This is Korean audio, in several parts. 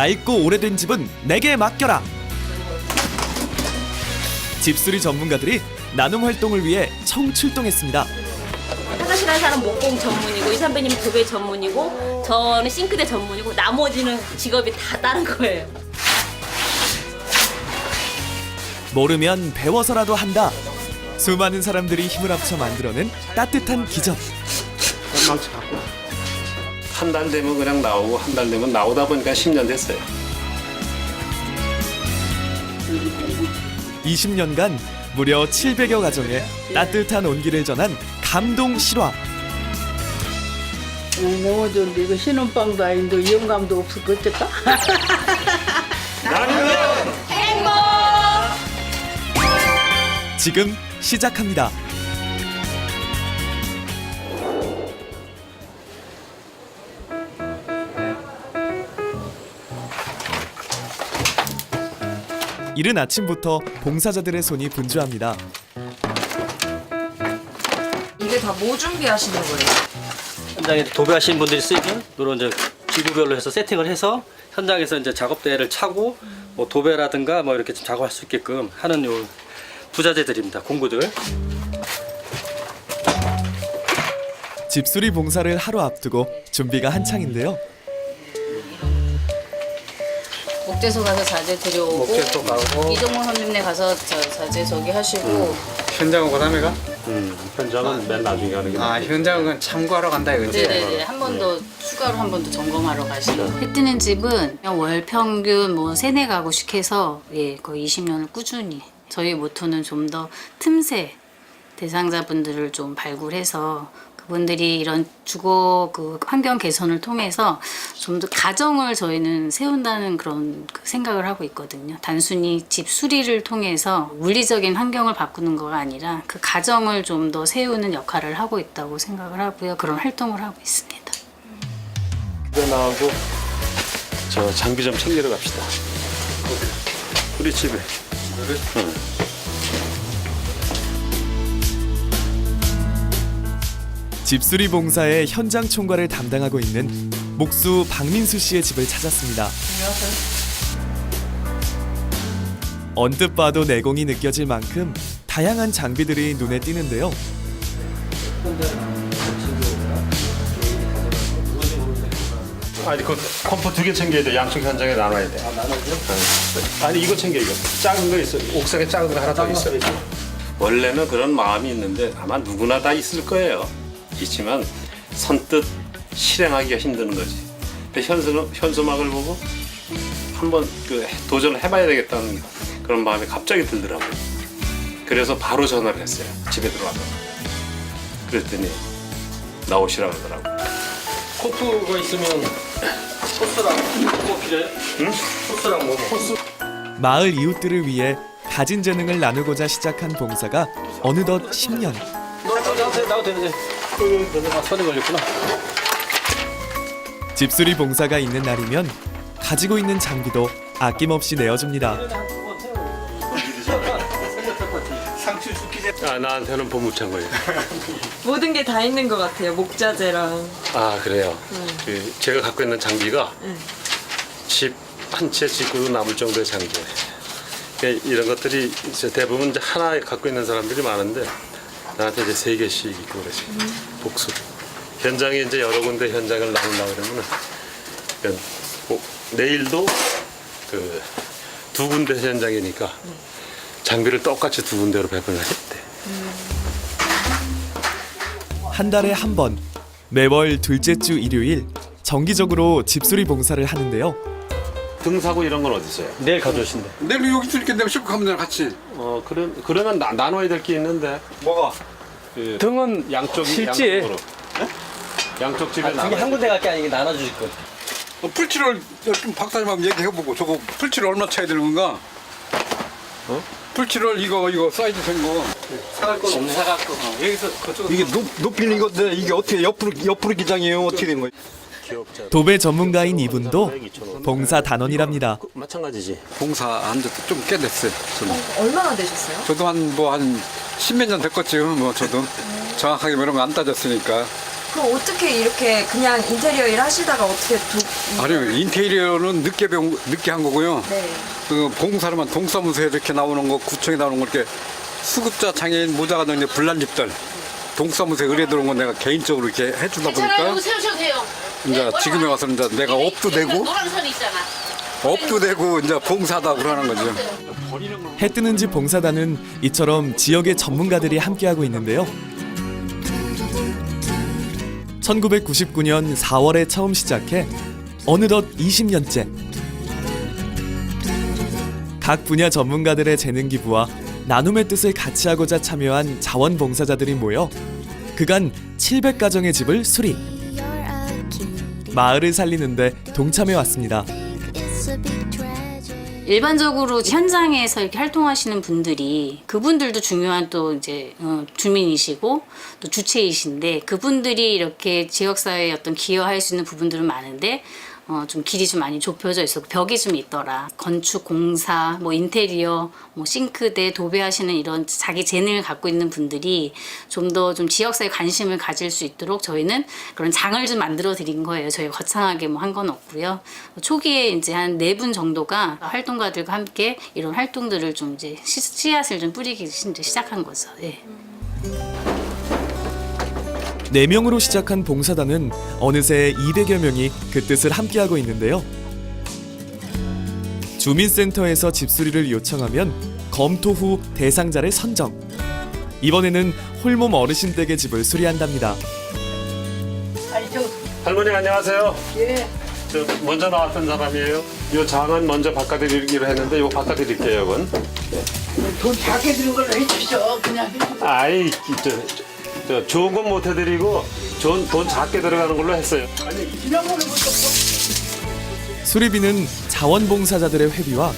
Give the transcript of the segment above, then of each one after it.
낡고 오래된 집은 내게 맡겨라. 집수리 전문가들이 나눔 활동을 위해 청출동했습니다. 화장실 한 사람 목공 전문이고 이 선배님 도배 전문이고 저는 싱크대 전문이고 나머지는 직업이 다 다른 거예요. 모르면 배워서라도 한다. 수많은 사람들이 힘을 합쳐 만들어낸 따뜻한 기적. 만만치 갖고 한 달 되면 그냥 나오고 한 달 되면 나오다 보니까 10년 됐어요. 20년간 무려 700여 가정에 따뜻한 온기를 전한 감동 실화. 어, 너무 좋은데 이거 신혼방도 아닌데 영감도 없을 것 같을까? 지금 시작합니다. 이른 아침부터 봉사자들의 손이 분주합니다. 이게 다 뭐 준비하시는 거예요? 현장에 도배하시는 분들이 쓰이면 이런 이제 기구별로 해서 세팅을 해서 현장에서 이제 작업대를 차고 뭐 도배라든가 뭐 이렇게 좀 작업할 수 있게끔 하는 요 부자재들입니다. 공구들. 집수리 봉사를 하루 앞두고 준비가 한창인데요. 목재소 가서 자재 들여오고 목재소 가고. 이종호 선생님네 가서 저 자재 저기 하시고 현장은 그다음에 가? 음, 현장은 맨 나중에 하는 게 아 낫죠. 현장은 참고하러 간다 이거지? 네네네 한 번 더 추가로 한 번 더 점검하러 가시고 해 뜨는 집은 그냥 월 평균 뭐 세네 가구씩 해서 예 거의 20년을 꾸준히 저희 모토는 좀 더 틈새 대상자분들을 좀 발굴해서 그분들이 이런 주거 그 환경 개선을 통해서 좀 더 가정을 저희는 세운다는 그런 그 생각을 하고 있거든요. 단순히 집 수리를 통해서 물리적인 환경을 바꾸는 거가 아니라 그 가정을 좀 더 세우는 역할을 하고 있다고 생각을 하고요. 그런 활동을 하고 있습니다. 집에 나가고 저 장비 좀 챙기러 갑시다. 우리 집에. 응. 집수리 봉사의 현장 총괄을 담당하고 있는 목수 박민수 씨의 집을 찾았습니다. 언뜻 봐도 내공이 느껴질 만큼 다양한 장비들이 눈에 띄는데요. 아니 그 컴포 두 개 챙겨야 돼. 양쪽 현장에 나눠야 돼. 아, 나눠죠? 아니 이거 챙겨 이거. 작은 거 있어. 옥상에 작은 거 하나 더 있어. 원래는 그런 마음이 있는데 아마 누구나 다 있을 거예요. 있지만 선뜻 실행하기가 힘드는 거지. 근데 현수 현수막을 보고 한번 그 도전을 해봐야 되겠다는 그런 마음이 갑자기 들더라고요. 그래서 바로 전화를 했어요. 집에 들어와서. 그랬더니 나오시라고 하더라고. 코프가 있으면 소스랑 뭐 필요해? 응? 소스랑 뭐 소스. 마을 이웃들을 위해 가진 재능을 나누고자 시작한 봉사가 어느덧 10년. 나도 나도 되는데. 아, 손에 걸렸구나. 집수리 봉사가 있는 날이면 가지고 있는 장비도 아낌없이 내어줍니다. 아 나한테는 보물창 거예요. 모든 게 다 있는 것 같아요. 목자재랑. 아 그래요. 그 제가 갖고 있는 장비가 집 한 채 짓고도 남을 정도의 장비예요. 그러니까 이런 것들이 이제 대부분 이제 하나 갖고 있는 사람들이 많은데 나한테 이제 세 개씩 있고 그러지. 복수. 현장에 이제 여러 군데 현장을 나누려고 그러면은 뭐 내일도 그 두 군데 현장이니까 장비를 똑같이 두 군데로 배분을 했대. 한 달에 한 번 매월 둘째 주 일요일 정기적으로 집수리 봉사를 하는데요. 등사고 이런 건 어디 있어요? 내일 가져오신대. 내일 여기 있으니까 내가 싣고 가면 되나 같이 어 그러, 그러면 나, 나눠야 될 게 있는데 뭐가? 그 등은 양쪽이 실제. 양쪽으로 양쪽 집에 아, 나눠 등이 한 군데 갈 게 아니게 나눠주실 거. 어, 풀칠을 좀 박사님하고 얘기해보고 저거 풀칠 얼마 차야 되는 건가? 어? 풀칠을 이거 이거 사이즈 생거 사갈 건 없네. 사갖고. 여기서 그쪽. 이게 높, 높이는 이건데 이게 어떻게 옆으로 옆으로 기장이에요? 어떻게 된 거예요? 도배 전문가인 이분도 봉사 단원이랍니다. 마찬가지지 봉사 한 지도 좀꽤 됐어요 저는 얼마나 되셨어요? 저도 한 뭐 한 십몇 년 됐겠지요 뭐 저도. 정확하게 뭐 이런 거 안 따졌으니까. 그럼 어떻게 이렇게 그냥 인테리어 일 하시다가 어떻게 도... 아니 인테리어는 늦게 배운 늦게 한 거고요. 네. 그 봉사로만 동사무소에 이렇게 나오는 거 구청에 나오는 거 이렇게 수급자 장애인 모자가 넣는 불난 집들. 동사무소에 의뢰 들어온 건 내가 개인적으로 이렇게 해주다 보니까. 이제 지금에 와서 이제 내가 업도 되고 업도 되고 이제 봉사다 그러는 거죠. 해 뜨는 집 봉사단은 이처럼 지역의 전문가들이 함께하고 있는데요. 1999년 4월에 처음 시작해 어느덧 20년째 각 분야 전문가들의 재능 기부와 나눔의 뜻을 같이 하고자 참여한 자원봉사자들이 모여 그간 700가정의 집을 수리 마을을 살리는데 동참해 왔습니다. 일반적으로 현장에서 이렇게 활동하시는 분들이 그분들도 중요한 또 이제 어, 주민이시고 또 주체이신데 그분들이 이렇게 지역사회에 어떤 기여할 수 있는 부분들은 많은데 어, 좀 길이 좀 많이 좁혀져 있었고 벽이 좀 있더라. 건축, 공사, 뭐 인테리어, 뭐 싱크대, 도배하시는 이런 자기 재능을 갖고 있는 분들이 좀 더좀 지역사회 관심을 가질 수 있도록 저희는 그런 장을 좀 만들어 드린 거예요. 저희가 거창하게 뭐 한 건 없고요. 초기에 이제 한 네 분 정도가 활동가들과 함께 이런 활동들을 좀 이제 씨- 씨앗을 좀 뿌리기 시작한 거죠. 예. 네명으로 시작한 봉사단은 어느새 200여 명이 그 뜻을 함께하고 있는데요. 주민센터에서 집수리를 요청하면 검토 후 대상자를 선정. 이번에는 홀몸 어르신 댁의 집을 수리한답니다. 아니 저 할머니 안녕하세요. 예. 저 먼저 나왔던 사람이에요. 요 장은 먼저 바꿔드리기로 했는데 요 바꿔드릴게요, 이건. 돈 작게 드는 걸로 해주셔 그냥. 아이, 저, 저 좋은 건 못 해드리고 돈, 돈 작게 들어가는 걸로 했어요. 수리비는 자원봉사자들의 회비와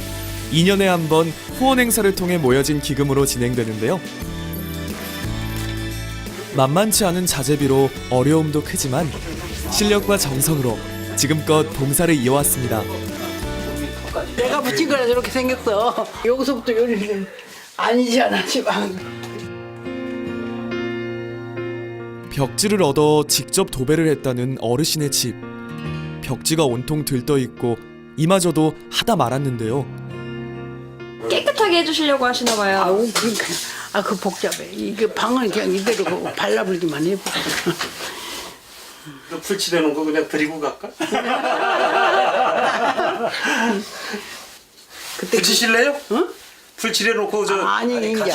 2년에 한 번 후원 행사를 통해 모여진 기금으로 진행되는데요. 만만치 않은 자재비로 어려움도 크지만 실력과 정성으로 지금껏 봉사를 이어왔습니다. 내가 붙인 거라 저렇게 생겼어. 여기서부터 요리는 아니잖아 지방. 벽지를 얻어 직접 도배를 했다는 어르신의 집. 벽지가 온통 들떠 있고 이마저도 하다 말았는데요. 깨끗하게 해주시려고 하시나 봐요. 아우 그러니까 아 그 복잡해. 이게 방은 그냥 이대로 발라불기만 해봐. 그 풀칠해놓은 거 그냥 드리고 갈까? 붙이실래요? 응? 풀칠해놓고 저 아니 이제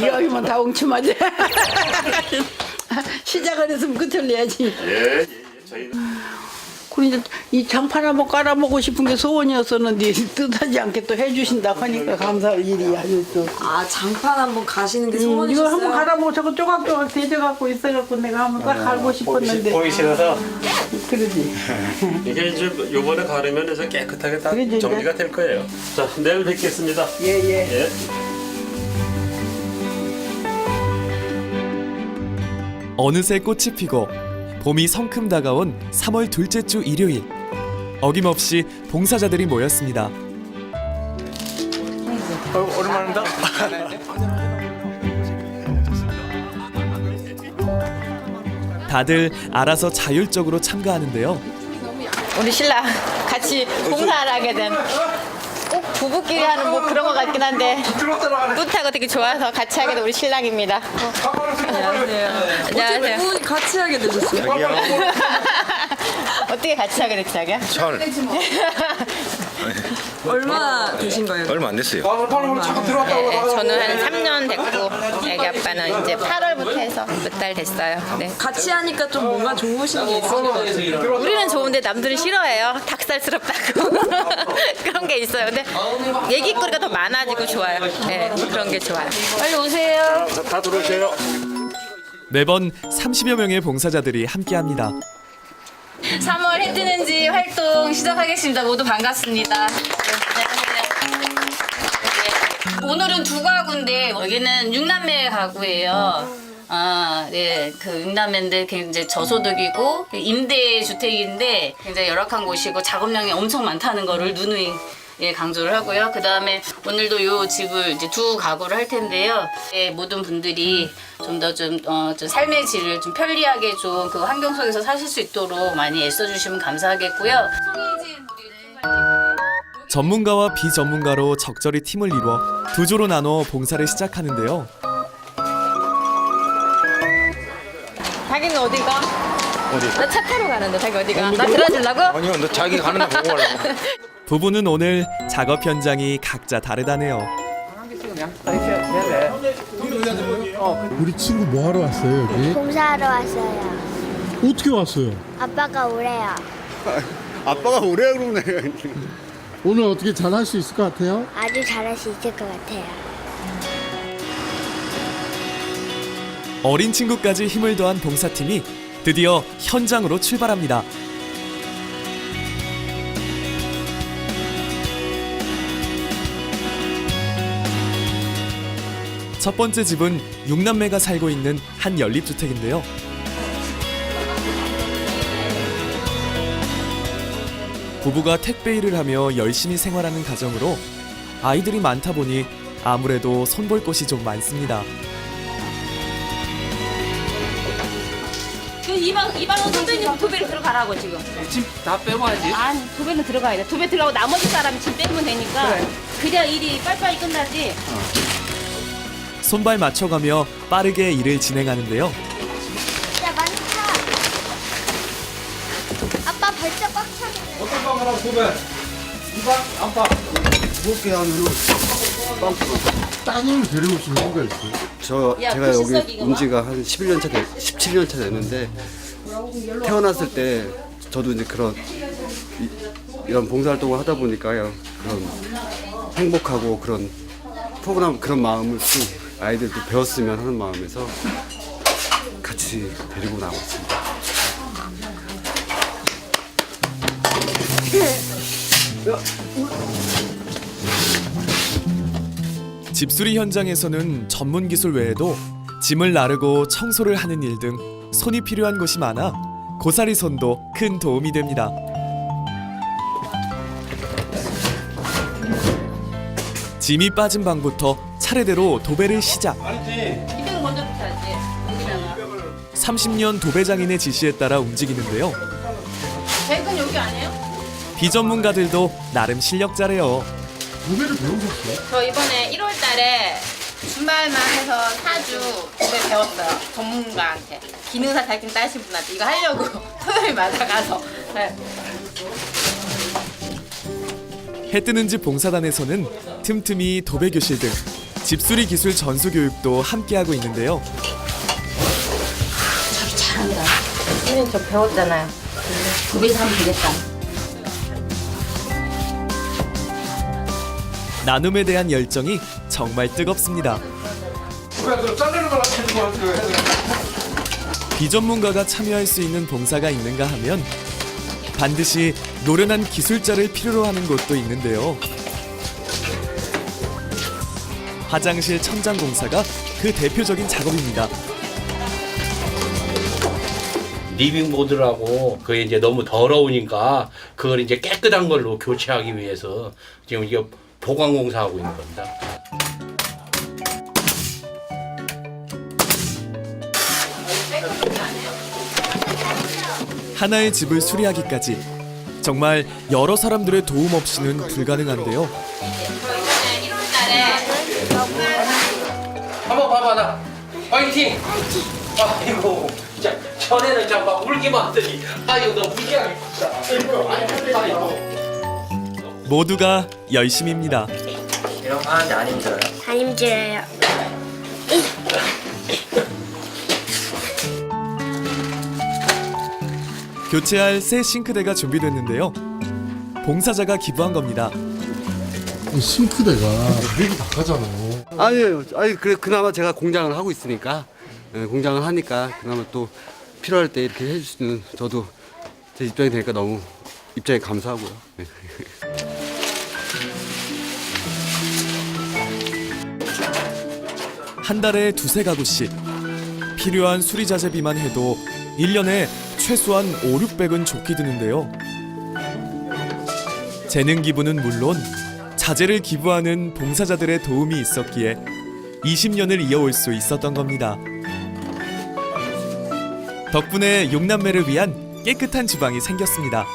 이야기만 다 엉치마지. 시작을 했으면 끝을 내야지. 예, 예, 예. 저희 그리고 이제 이 장판 한번 깔아보고 싶은 게 소원이었었는데 뜻하지 않게 또 해주신다 하니까 감사할 일이야. 또. 아 장판 한번 가시는 게 음, 이거 소원이셨어요? 한번 갈아보고 저거 조각조각 대져갖고 있어갖고 내가 한번 딱 갈고 싶었는데 보기 싫어서 그러지. 이게 이제 요번에 가르면 이제 깨끗하게 다 그러지, 이제. 정리가 될 거예요. 자, 내일 뵙겠습니다. 예 예. 예. 어느새 꽃이 피고 봄이 성큼 다가온 3월 둘째 주 일요일. 어김없이 봉사자들이 모였습니다. 다들 알아서 자율적으로 참가하는데요. 우리 신랑 같이 봉사를 하게 된꼭 부부끼리 하는 뭐 그런 것 같긴 한데 뿌듯하고 되게 좋아서 같이 하게 된 우리 신랑입니다. 안녕하세요. 어떻게 안녕하세요. 두 분이 같이 하게 되셨어요? 어떻게 같이 하게 됐지 자기야? 얼마나 되신 거예요? 얼마 안 됐어요. 네, 저는 한 3년 됐고 애기 아빠는 이제 8월부터 해서 몇 달 됐어요. 네. 같이 하니까 좀 뭔가 좋으신 게 있어요. 우리는 좋은데 남들은 싫어해요. 닭살스럽다고 그런 게 있어요. 근데 얘기거리가 더 많아지고 좋아요. 네, 그런 게 좋아요. 빨리 오세요. 자, 다 들어오세요. 매번 30여 명의 봉사자들이 함께합니다. 3월 해 뜨는 집 활동 시작하겠습니다. 모두 반갑습니다. 네, 네. 오늘은 두 가구인데 여기는 육남매 가구예요. 아, 네, 그 육남매인데 굉장히 저소득이고 임대 주택인데 굉장히 열악한 곳이고 작업량이 엄청 많다는 거를 누누이 예, 강조를 하고요. 그 다음에 오늘도 요 집을 이제 두 가구를 할 텐데요. 예, 모든 분들이 좀더 좀, 어, 좀 삶의 질을 좀 편리하게 좀 그 환경 속에서 사실 수 있도록 많이 애써주시면 감사하겠고요. 전문가와 비전문가로 적절히 팀을 이루어 두 조로 나눠 봉사를 시작하는데요. 자기는 어디 가? 어디? 나 차 타러 가는데 자기 어디 가? 나 들어주려고? 아니요, 너 자기 가는 데 보고 가려고. 부부는 오늘 작업 현장이 각자 다르다네요. 우리 친구 뭐 하러 왔어요 여기? 봉사하러 왔어요. 어떻게 왔어요? 아빠가 오래요. 아빠가 오래 그러네. 오늘 어떻게 잘 할 수 있을 것 같아요? 아주 잘할 수 있을 것 같아요. 어린 친구까지 힘을 더한 봉사팀이 드디어 현장으로 출발합니다. 첫 번째 집은 6남매가 살고 있는 한 연립주택인데요. 부부가 택배 일을 하며 열심히 생활하는 가정으로 아이들이 많다 보니 아무래도 손볼 곳이 좀 많습니다. 그 이방 이방은 선생님 도배를 들어가라고 지금. 짐 다 빼와야지. 아니 도배는 들어가야 돼. 도배 들어가고 나머지 사람이 짐 빼면 되니까. 그래. 야 일이 빨리빨리 끝나지. 손발 맞춰가며 빠르게 일을 진행하는데요. 야, 많이 차. 아빠 벌써 꽉 차네. 어떤 방 하나 소배. 이방 안방. 무겁게 하면은 따님을 데려오신 이유가 있어요? 저 야, 제가 그 여기 온 지가 한 11년 차 돼, 17년 차 됐는데 태어났을 때 저도 이제 그런 이, 이런 봉사활동을 하다 보니까 그런 행복하고 그런 포근한 그런 마음을 좀 아이들도 배웠으면 하는 마음에서 같이 데리고 나왔습니다. 집수리 현장에서는 전문 기술 외에도 짐을 나르고 청소를 하는 일 등 손이 필요한 곳이 많아 고사리 손도 큰 도움이 됩니다. 짐이 빠진 방부터 차례대로 도배를 시작. 이쪽을 먼저 붙여야지. 여기다가. 30년 도배장인의 지시에 따라 움직이는데요. 백은 여기 아니에요? 비전문가들도 나름 실력자래요. 도배를 배우셨어요? 저 이번에 1월 달에 주말만 해서 4주 도배 배웠어요. 전문가한테. 기능사 자격증 따신 분한테 이거 하려고 토요일마다 가서. 네. 해 뜨는 집 봉사단에서는 틈틈이 도배 교실 등 집수리 기술 전수 교육도 함께 하고 있는데요. 잘한다. 선생님 저 배웠잖아요. 도배사 하면 되겠다. 나눔에 대한 열정이 정말 뜨겁습니다. 비전문가가 참여할 수 있는 봉사가 있는가 하면 반드시 노련한 기술자를 필요로 하는 곳도 있는데요. 화장실 천장 공사가 그 대표적인 작업입니다. 리빙 보드라고 그게 이제 너무 더러우니까 그걸 이제 깨끗한 걸로 교체하기 위해서 지금 이게 보강 공사하고 있는 겁니다. 하나의 집을 수리하기까지 정말 여러 사람들의 도움 없이는 불가능한데요. 한번 봐봐 나 파이팅! 아이고 진짜 전에는 잠깐 울기만 하더니 아이고 너 울게 아이고 아이고 모두가 열심입니다. 이런 거 하는데 안 힘들어요? 안 힘들어요. 교체할 새 싱크대가 준비됐는데요. 봉사자가 기부한 겁니다. 이 싱크대가 되게 나가잖아요. 아니에요. 아니 그래 그나마 제가 공장을 하고 있으니까 예, 공장을 하니까 그나마 또 필요할 때 이렇게 해주시는 저도 제 입장이 되니까 너무 입장에 감사하고요. 예. 한 달에 두세 가구씩 필요한 수리 자재비만 해도 1년에 최소한 5, 600은 좋게 드는데요. 재능 기부는 물론 자재를 기부하는 봉사자들의 도움이 있었기에 20년을 이어올 수 있었던 겁니다. 덕분에 용남매를 위한 깨끗한 주방이 생겼습니다.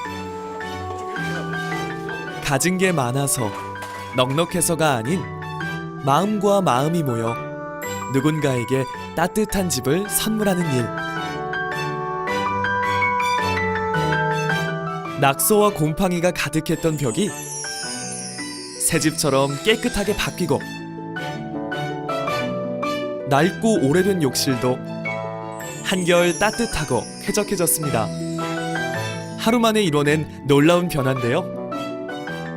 가진 게 많아서 넉넉해서가 아닌 마음과 마음이 모여 누군가에게 따뜻한 집을 선물하는 일. 낙서와 곰팡이가 가득했던 벽이 새 집처럼 깨끗하게 바뀌고 낡고 오래된 욕실도 한결 따뜻하고 쾌적해졌습니다. 하루 만에 이뤄낸 놀라운 변화인데요.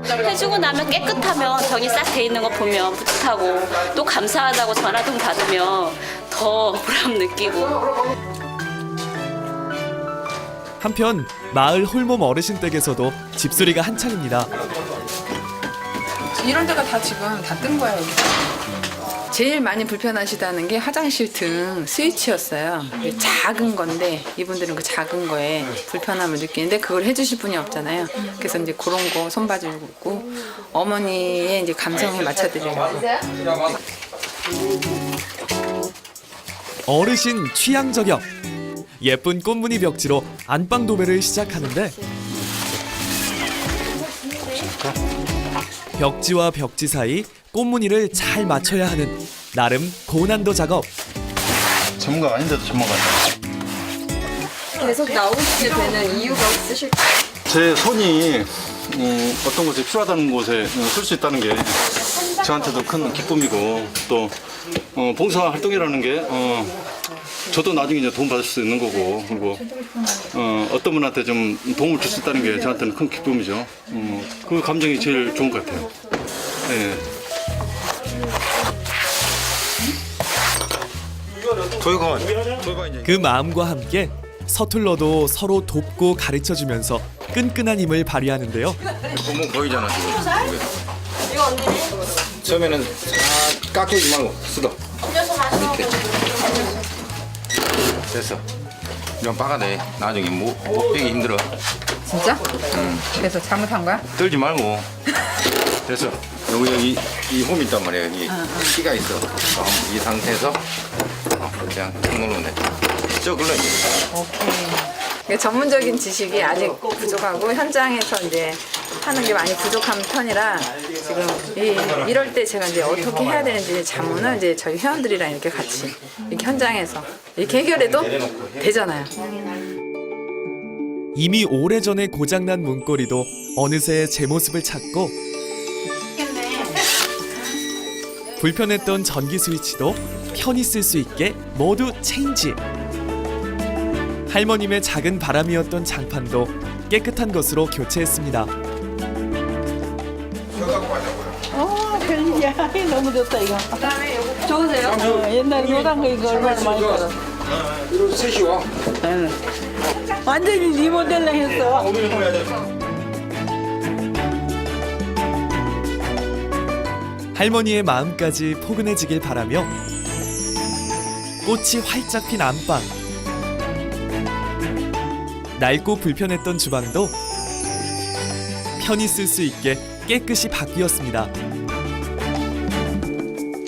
해주고 나면 깨끗하면 병이 싹 돼 있는 거 보면 뿌듯하고 또 감사하다고 전화통 받으면 더 보람 느끼고 한편 마을 홀몸 어르신 댁에서도 집수리가 한창입니다. 이런 데가 다 지금 다 뜬 거예요. 여기. 제일 많이 불편하시다는 게 화장실 등 스위치였어요. 이게 작은 건데 이분들은 그 작은 거에 불편함을 느끼는데 그걸 해주실 분이 없잖아요. 그래서 이제 그런 거 손봐주고 어머니의 이제 감성에 맞춰드리려고. 어르신 취향 저격. 예쁜 꽃무늬 벽지로 안방 도배를 시작하는데 벽지와 벽지 사이 꽃무늬를 잘 맞춰야 하는 나름 고난도 작업. 전문가 아닌데도 전문가다. 계속 나오시게 되는 이유가 있으실까요? 제 손이 음, 어떤 곳에 필요하다는 곳에 쓸 수 있다는 게 저한테도 큰 기쁨이고 또 어, 봉사 활동이라는 게 어, 저도 나중에 이제 도움 받을 수 있는 거고 그리고 어, 어떤 분한테 좀 도움을 줄 수 있다는 게 저한테는 큰 기쁨이죠. 어, 그 감정이 제일 좋은 것 같아요. 네. 이제 그 마음과 함께 서툴러도 서로 돕고 가르쳐 주면서 끈끈한 힘을 발휘하는데요. 구멍 보이잖아 지금. 이게. 처음에는 싹 깎이지 말고 쓰다. 밑에. 됐어. 이런 빠가네. 나중에 못, 못 빼기 힘들어. 진짜? 그래서 잘못한 거야? 떨지 말고. 됐어. 여기 여기 이 홈이 있단 말이야. 여기 키가 있어. 어, 이 상태에서 어, 그냥 탁 누르면 돼. 저 글러 이제. 이게 전문적인 지식이 아직 부족하고 현장에서 이제 하는 게 많이 부족한 편이라 지금 이, 이럴 때 제가 이제 어떻게 해야 되는지 자문을 이제 저희 회원들이랑 이렇게 같이 이렇게 현장에서 이렇게 해결해도 되잖아요. 이미 오래전에 고장난 문고리도 어느새 제 모습을 찾고 불편했던 전기 스위치도 편히 쓸 수 있게 모두 체인지. 할머님의 작은 바람이었던 장판도 깨끗한 것으로 교체했습니다. 너무 좋다, 이거. 좋으세요? 어, 옛날에 노란 거 이거 얼마나 많이 팔았어. 이런 셋이 와. 응. 완전히 리모델링 했어. 할머니의 마음까지 포근해지길 바라며 꽃이 활짝 핀 안방 낡고 불편했던 주방도 편히 쓸 수 있게 깨끗이 바뀌었습니다.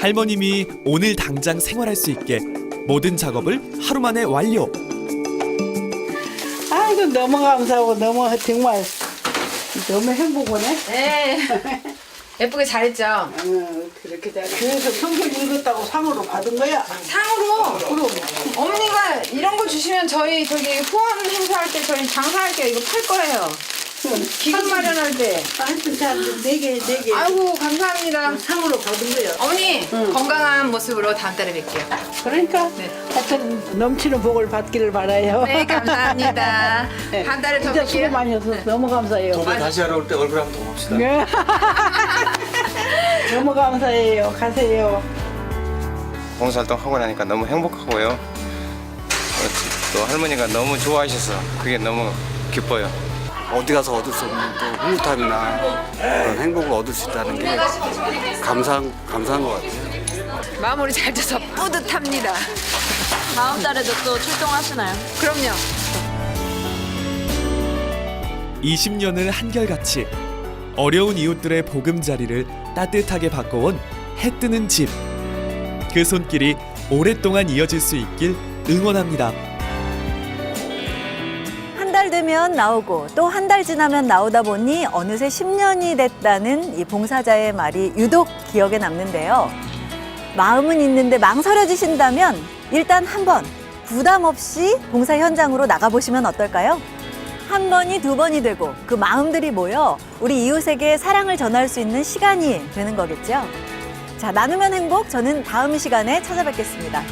할머님이 오늘 당장 생활할 수 있게 모든 작업을 하루 만에 완료. 아이고, 너무 감사하고, 너무 정말, 너무 행복하네. 네. 예쁘게 잘했죠? 응, 그렇게 잘 그래서 성경 읽었다고 상으로 받은 거야. 상으로 그럼. 어머니가 이런 거 주시면 저희 저기 후원 행사할 때 저희 장사할게요. 이거 팔 거예요. 기금 마련할 때. 하여튼 잘, 네 개, 네 개. 아이고 감사합니다. 상으로 받은 거야. 어머니 건강한 모습으로 다음 달에 뵐게요. 그러니까 하여튼 넘치는 복을 받기를 바라요. 네 감사합니다. 네. 다음 달에 더 진짜 수고 뵐게요. 많이 했어. 너무 감사해요. 도배 다시 하러 올 때 얼굴 한번 더 봅시다. 네. 너무 감사해요. 가세요. 봉사활동 하고 나니까 너무 행복하고요. 또 할머니가 너무 좋아하셔서 그게 너무 기뻐요. 어디 가서 얻을 수 없는 또 흐뭇함이나 그런 행복을 얻을 수 있다는 게 감사한 감사한 것 같아요. 마무리 잘 돼서 뿌듯합니다. 다음 달에도 또 출동하시나요? 그럼요. 20년을 한결같이 어려운 이웃들의 보금자리를 따뜻하게 바꿔온 해 뜨는 집. 그 손길이 오랫동안 이어질 수 있길 응원합니다. 되면 나오고 또 한 달 지나면 나오다 보니 어느새 10년이 됐다는 이 봉사자의 말이 유독 기억에 남는데요. 마음은 있는데 망설여지신다면 일단 한번 부담 없이 봉사 현장으로 나가보시면 어떨까요? 한 번이 두 번이 되고 그 마음들이 모여 우리 이웃에게 사랑을 전할 수 있는 시간이 되는 거겠죠. 자, 나누면 행복. 저는 다음 시간에 찾아뵙겠습니다.